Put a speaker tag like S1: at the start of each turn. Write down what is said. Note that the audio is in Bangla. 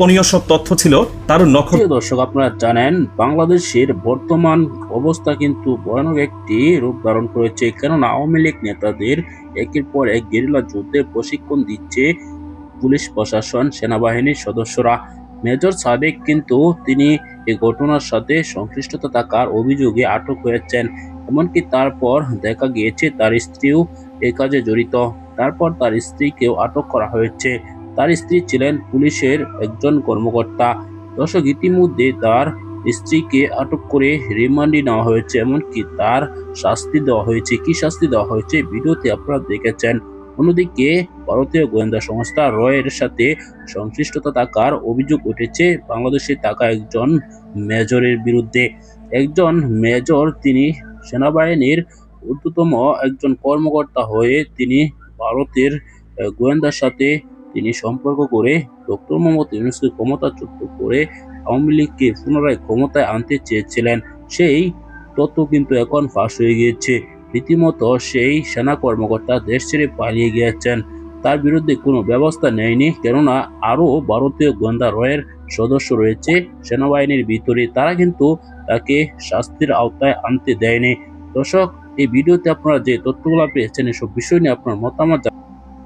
S1: গোপনীয় সব তথ্য ছিল তার
S2: প্রিয় দর্শক, আপনারা জানেন, বাংলাদেশের বর্তমান অবস্থা কিন্তু ভয়ানক একটি রূপ ধারণ করেছে। কেননা, আওয়ামী লীগ নেতাদের একের পর এক গেরিলা যুদ্ধের প্রশিক্ষণ দিচ্ছে পুলিশ প্রশাসন, সেনাবাহিনীর সদস্যরা। মেজর সাদেক কিন্তু তিনি এই ঘটনার সাথে সংশ্লিষ্টতা থাকার অভিযোগে আটক হয়েছেন। এমনকি তারপর দেখা গিয়েছে, তার স্ত্রীও এই কাজে জড়িত। তারপর তার স্ত্রীকেও আটক করা হয়েছে। তার স্ত্রী ছিলেন পুলিশের একজন কর্মকর্তা। দর্শক, ইতিমধ্যে তার স্ত্রীকে আটক করে রিমান্ডে নেওয়া হয়েছে, এমনকি তার শাস্তি দেওয়া হয়েছে। কি শাস্তি দেওয়া হয়েছে? ভিডিওতে আপনারা দেখেছেন। অন্যদিকে, ভারতীয় গোয়েন্দা সংস্থা রয়ের সাথে সংশ্লিষ্টতা থাকার অভিযোগ উঠেছে। বাংলাদেশে থাকা একজন মেজরের বিরুদ্ধে। একজন মেজর, তিনি সেনাবাহিনীর ঊর্ধ্বতম একজন কর্মকর্তা হয়ে তিনি ভারতের গোয়েন্দার সাথে তিনি সম্পর্ক করে ডক্টর মোহাম্মদ ইউনুসকে ক্ষমতাচ্যুত করে আওয়ামী লীগকে পুনরায় ক্ষমতায় আনতে চেয়েছিলেন। সেই তথ্য কিন্তু এখন ফাঁস হয়ে গিয়েছে। রীতিমতো সেই সেনা কর্মকর্তা দেশ ছেড়ে পালিয়ে গিয়েছেন। তার বিরুদ্ধে কোনো ব্যবস্থা নেয়নি, কেননা আরও ভারতীয় গোয়েন্দা রয়ের সদস্য রয়েছে সেনাবাহিনীর ভিতরে। তারা কিন্তু তাকে শাস্তির আওতায় আনতে দেয়নি। দর্শক, এই ভিডিওতে আপনারা যে তথ্যগুলো পেয়েছেন, এসব বিষয় নিয়ে আপনার মতামত